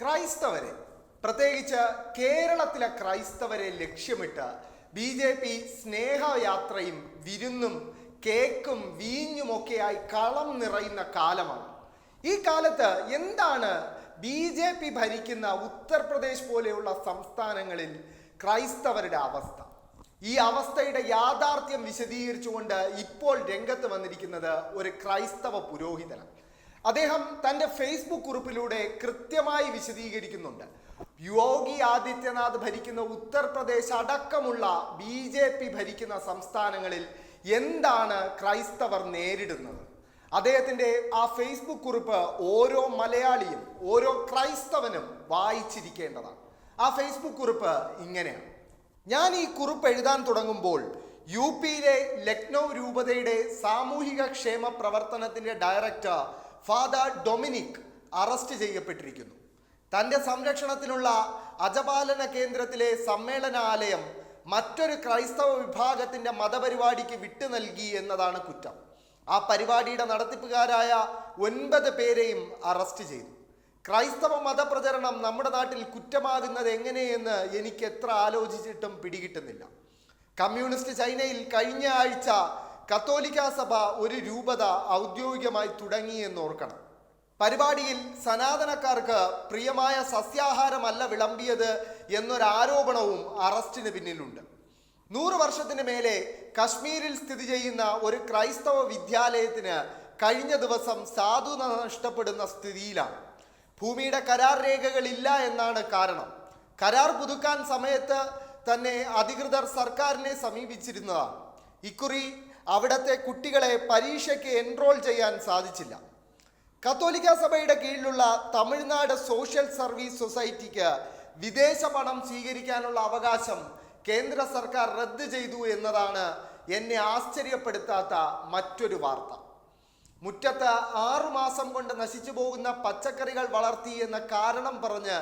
ക്രൈസ്തവരെ. പ്രത്യേകിച്ച് കേരളത്തിലെ ക്രൈസ്തവരെ ലക്ഷ്യമിട്ട് ബി ജെ പി സ്നേഹയാത്രയും വിരുന്നും കേക്കും വീഞ്ഞുമൊക്കെയായി കളം നിറയുന്ന കാലമാണ്. ഈ കാലത്ത് എന്താണ് ബി ജെ പി ഭരിക്കുന്ന ഉത്തർപ്രദേശ് പോലെയുള്ള സംസ്ഥാനങ്ങളിൽ ക്രൈസ്തവരുടെ അവസ്ഥ? ഈ അവസ്ഥയുടെ യാഥാർത്ഥ്യം വിശദീകരിച്ചുകൊണ്ട് ഇപ്പോൾ രംഗത്ത് വന്നിരിക്കുന്നത് ഒരു ക്രൈസ്തവ പുരോഹിതനാണ്. അദ്ദേഹം തന്റെ ഫേസ്ബുക്ക് കുറിപ്പിലൂടെ കൃത്യമായി വിശദീകരിക്കുന്നുണ്ട്. യോഗി ആദിത്യനാഥ് ഭരിക്കുന്ന ഉത്തർപ്രദേശ് അടക്കമുള്ള ബി ജെ പി ഭരിക്കുന്ന സംസ്ഥാനങ്ങളിൽ എന്താണ് ക്രൈസ്തവർ നേരിടുന്നത്? അദ്ദേഹത്തിന്റെ ആ ഫേസ്ബുക്ക് കുറിപ്പ് ഓരോ മലയാളിയും ഓരോ ക്രൈസ്തവനും വായിച്ചിരിക്കേണ്ടതാണ്. ആ ഫേസ്ബുക്ക് കുറിപ്പ് ഇങ്ങനെയാണ്. ഞാൻ ഈ കുറിപ്പ് എഴുതാൻ തുടങ്ങുമ്പോൾ യു പിയിലെ ലക്നൗ രൂപതയുടെ സാമൂഹിക ക്ഷേമ പ്രവർത്തനത്തിന്റെ ഡയറക്ടർ ഫാദർ ഡൊമിനിക് അറസ്റ്റ് ചെയ്യപ്പെട്ടിരിക്കുന്നു. തന്റെ സംരക്ഷണത്തിനുള്ള അജപാലന കേന്ദ്രത്തിലെ സമ്മേളനാലയം മറ്റൊരു ക്രൈസ്തവ വിഭാഗത്തിന്റെ മതപരിപാടിക്ക് വിട്ടു നൽകി എന്നതാണ് കുറ്റം. ആ പരിപാടിയുടെ നടത്തിപ്പുകാരായ ഒൻപത് പേരെയും അറസ്റ്റ് ചെയ്തു. ക്രൈസ്തവ മതപ്രചരണം നമ്മുടെ നാട്ടിൽ കുറ്റമാകുന്നത് എങ്ങനെയെന്ന് എനിക്ക് എത്ര ആലോചിച്ചിട്ടും പിടികിട്ടുന്നില്ല. കമ്മ്യൂണിസ്റ്റ് ചൈനയിൽ കഴിഞ്ഞ ആഴ്ച കത്തോലിക്ക സഭ ഒരു രൂപത ഔദ്യോഗികമായി തുടങ്ങി എന്ന് ഓർക്കണം പരിപാടിയിൽ സനാതനക്കാർക്ക് പ്രിയമായ സസ്യാഹാരമല്ല വിളമ്പിയത് എന്നൊരാരോപണവും അറസ്റ്റിന് പിന്നിലുണ്ട്. നൂറ് വർഷത്തിന് മേലെ കശ്മീരിൽ സ്ഥിതി ചെയ്യുന്ന ഒരു ക്രൈസ്തവ വിദ്യാലയത്തിന് കഴിഞ്ഞ ദിവസം സാധുത നഷ്ടപ്പെടുന്ന സ്ഥിതിയിലാണ്. ഭൂമിയുടെ കരാർ രേഖകളില്ല എന്നാണ് കാരണം. കരാർ പുതുക്കാൻ സമയത്ത് തന്നെ അധികൃതർ സർക്കാരിനെ സമീപിച്ചിരുന്നതാണ്. ഇക്കുറി അവിടത്തെ കുട്ടികളെ പരീക്ഷയ്ക്ക് എൻറോൾ ചെയ്യാൻ സാധിച്ചില്ല. കത്തോലിക്ക സഭയുടെ കീഴിലുള്ള തമിഴ്നാട് സോഷ്യൽ സർവീസ് സൊസൈറ്റിക്ക് വിദേശ പണം സ്വീകരിക്കാനുള്ള അവകാശം കേന്ദ്ര സർക്കാർ റദ്ദ് ചെയ്തു എന്നതാണ് എന്നെ ആശ്ചര്യപ്പെടുത്താത്ത മറ്റൊരു വാർത്ത. മുറ്റത്ത് ആറു മാസം കൊണ്ട് നശിച്ചു പോകുന്ന പച്ചക്കറികൾ വളർത്തി എന്ന കാരണം പറഞ്ഞ്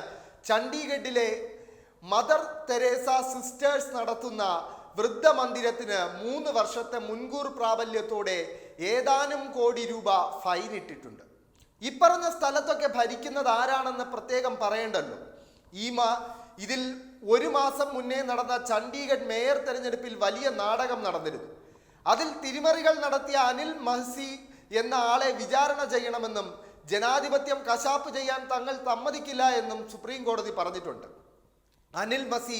ചണ്ഡീഗഡിലെ മദർ തെരേസ സിസ്റ്റേഴ്സ് നടത്തുന്ന വൃദ്ധമന്ദിരത്തിന് മൂന്ന് വർഷത്തെ മുൻകൂർ പ്രാബല്യത്തോടെ ഏതാനും കോടി രൂപ ഫൈൻ ഇട്ടിട്ടുണ്ട്. ഇപ്പറഞ്ഞ സ്ഥലത്തൊക്കെ ഭരിക്കുന്നത് ആരാണെന്ന് പ്രത്യേകം പറയേണ്ടല്ലോ. ഈ മാ ഇതിൽ ഒരു മാസം മുന്നേ നടന്ന ചണ്ഡീഗഡ് മേയർ തെരഞ്ഞെടുപ്പിൽ വലിയ നാടകം നടന്നിരുന്നു. അതിൽ തിരിമറികൾ നടത്തിയ അനിൽ മഹസി എന്ന ആളെ വിചാരണ ചെയ്യണമെന്നും ജനാധിപത്യം കശാപ്പ് ചെയ്യാൻ തങ്ങൾ സമ്മതിക്കില്ല എന്നും സുപ്രീം കോടതി പറഞ്ഞിട്ടുണ്ട്. അനിൽ മസി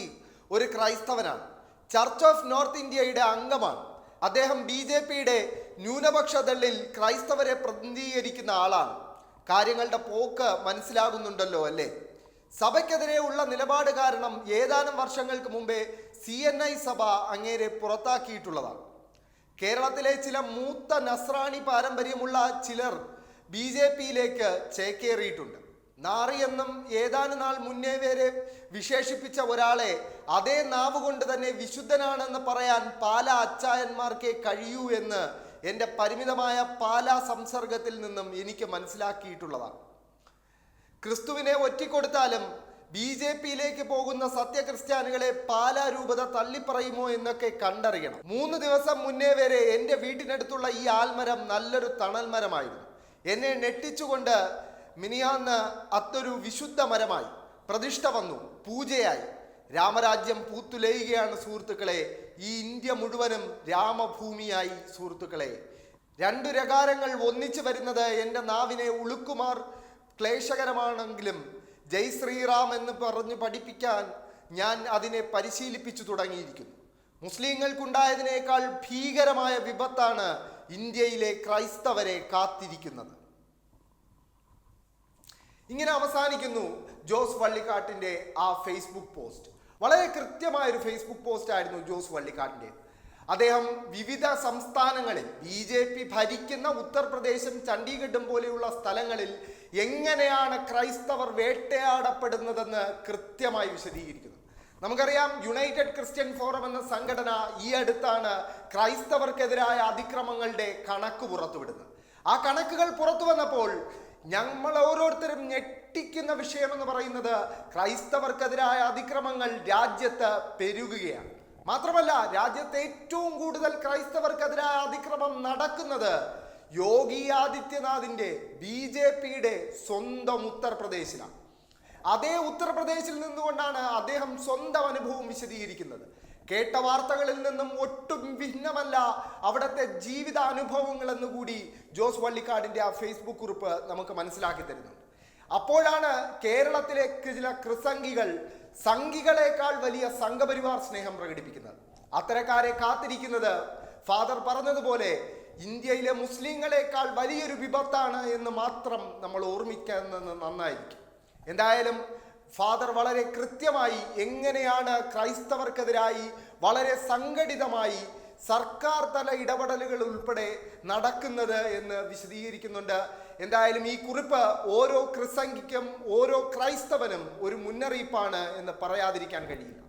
ഒരു ക്രൈസ്തവനാണ്. ചർച്ച് ഓഫ് നോർത്ത് ഇന്ത്യയുടെ അംഗമാണ്. അദ്ദേഹം ബി ജെ പിയുടെ ന്യൂനപക്ഷ ദളിൽ ക്രൈസ്തവരെ പ്രതിനിധീകരിക്കുന്ന ആളാണ്. കാര്യങ്ങളുടെ പോക്ക് മനസ്സിലാകുന്നുണ്ടല്ലോ അല്ലേ? സഭയ്ക്കെതിരെ ഉള്ള നിലപാട് കാരണം ഏതാനും വർഷങ്ങൾക്ക് മുമ്പേ സി എൻ ഐ സഭ അങ്ങേരെ പുറത്താക്കിയിട്ടുള്ളതാണ്. കേരളത്തിലെ ചില മൂത്ത നസ്രാണി പാരമ്പര്യമുള്ള ചിലർ ബി ജെ പിയിലേക്ക് ചേക്കേറിയിട്ടുണ്ട്. നാറി എന്നും ഏതാനും നാൾ മുന്നേ വരെ വിശേഷിപ്പിച്ച ഒരാളെ അതേ നാവ് കൊണ്ട് തന്നെ വിശുദ്ധനാണെന്ന് പറയാൻ പാല അച്ചായന്മാർക്കേ കഴിയൂ എന്ന് എന്റെ പരിമിതമായ പാല സംസർഗത്തിൽ നിന്നും എനിക്ക് മനസ്സിലാക്കിയിട്ടുള്ളതാണ്. ക്രിസ്തുവിനെ ഒറ്റിക്കൊടുത്താലും ബി ജെ പിയിലേക്ക് പോകുന്ന സത്യക്രിസ്ത്യാനികളെ പാലാ രൂപത തള്ളിപ്പറയുമോ എന്നൊക്കെ കണ്ടറിയണം. മൂന്ന് ദിവസം മുന്നേ വരെ എന്റെ വീട്ടിനടുത്തുള്ള ഈ ആൽമരം നല്ലൊരു തണൽമരമായിരുന്നു. എന്നെ നെട്ടിച്ചുകൊണ്ട് മിനിയാന്ന് അത്തൊരു വിശുദ്ധ മരമായി പ്രതിഷ്ഠ വന്നു പൂജയായി. രാമരാജ്യം പൂത്തുലയുകയാണ് സുഹൃത്തുക്കളെ. ഈ ഇന്ത്യ മുഴുവനും രാമഭൂമിയായി സുഹൃത്തുക്കളെ. രണ്ടു രകാരങ്ങൾ ഒന്നിച്ചു വരുന്നത് എന്റെ നാവിനെ ഉളുക്കുമാർ ക്ലേശകരമാണെങ്കിലും ജയ് ശ്രീറാം എന്ന് പറഞ്ഞു പഠിപ്പിക്കാൻ ഞാൻ അതിനെ പരിശീലിപ്പിച്ചു തുടങ്ങിയിരിക്കുന്നു. മുസ്ലിങ്ങൾക്കുണ്ടായതിനേക്കാൾ ഭീകരമായ വിപത്താണ് ഇന്ത്യയിലെ ക്രൈസ്തവരെ കാത്തിരിക്കുന്നത്. ഇങ്ങനെ അവസാനിക്കുന്നു ജോസ് വള്ളിക്കാട്ടിന്റെ ആ ഫേസ്ബുക്ക് പോസ്റ്റ് വളരെ കൃത്യമായ ഒരു ഫേസ്ബുക്ക് പോസ്റ്റ് ആയിരുന്നു ജോസ് വള്ളിക്കാട്ടിന്റെ അദ്ദേഹം വിവിധ സംസ്ഥാനങ്ങളിൽ ബി ജെ പി ഭരിക്കുന്ന ഉത്തർപ്രദേശും ചണ്ഡീഗഡും പോലെയുള്ള സ്ഥലങ്ങളിൽ എങ്ങനെയാണ് ക്രൈസ്തവർ വേട്ടയാടപ്പെടുന്നതെന്ന് കൃത്യമായി വിശദീകരിക്കുന്നു. നമുക്കറിയാം യുണൈറ്റഡ് ക്രിസ്ത്യൻ ഫോറം എന്ന സംഘടന ഈ അടുത്താണ് ക്രൈസ്തവർക്കെതിരായ അതിക്രമങ്ങളുടെ കണക്ക് പുറത്തുവിടുന്നത്. ആ കണക്കുകൾ പുറത്തു വന്നപ്പോൾ ഞങ്ങൾ ഓരോരുത്തരും ഞെട്ടിക്കുന്ന വിഷയമെന്ന് പറയുന്നത് ക്രൈസ്തവർക്കെതിരായ അതിക്രമങ്ങൾ രാജ്യത്ത് പെരുകുകയാണ്. മാത്രമല്ല രാജ്യത്തെ ഏറ്റവും കൂടുതൽ ക്രൈസ്തവർക്കെതിരായ അതിക്രമം നടക്കുന്നത് യോഗി ആദിത്യനാഥിന്റെ ബി ജെ പിയുടെ സ്വന്തം ഉത്തർപ്രദേശിലാണ്. അതേ ഉത്തർപ്രദേശിൽ നിന്നുകൊണ്ടാണ് അദ്ദേഹം സ്വന്തം അനുഭവം വിശദീകരിക്കുന്നത്. കേട്ട വാർത്തകളിൽ നിന്നും ഒട്ടും ഭിന്നമല്ല അവിടുത്തെ ജീവിത അനുഭവങ്ങൾ എന്ന് കൂടി ജോസ് വള്ളിക്കാടിന്റെ ആ ഫേസ്ബുക്ക് കുറിപ്പ് നമുക്ക് മനസ്സിലാക്കി തരുന്നുണ്ട്. അപ്പോഴാണ് കേരളത്തിലെ ചില കൃസംഗികൾ സംഘികളെക്കാൾ വലിയ സംഘപരിവാർ സ്നേഹം പ്രകടിപ്പിക്കുന്നത്. അത്തരക്കാരെ കാത്തിരിക്കുന്നത് ഫാദർ പറഞ്ഞതുപോലെ ഇന്ത്യയിലെ മുസ്ലിങ്ങളെക്കാൾ വലിയൊരു വിപത്താണ് എന്ന് മാത്രം നമ്മൾ ഓർമ്മിക്കുന്നത് നന്നായിരിക്കും. എന്തായാലും ഫാദർ വളരെ കൃത്യമായി എങ്ങനെയാണ് ക്രൈസ്തവർക്കെതിരായി വളരെ സംഘടിതമായി സർക്കാർ തല ഇടപെടലുകൾ ഉൾപ്പെടെ നടക്കുന്നത് എന്ന് വിശദീകരിക്കുന്നുണ്ട്. എന്തായാലും ഈ കുറിപ്പ് ഓരോ ക്രിസംഖിക്കും ഓരോ ക്രൈസ്തവനും ഒരു മുന്നറിയിപ്പാണ് എന്ന് പറയാതിരിക്കാൻ കഴിയില്ല.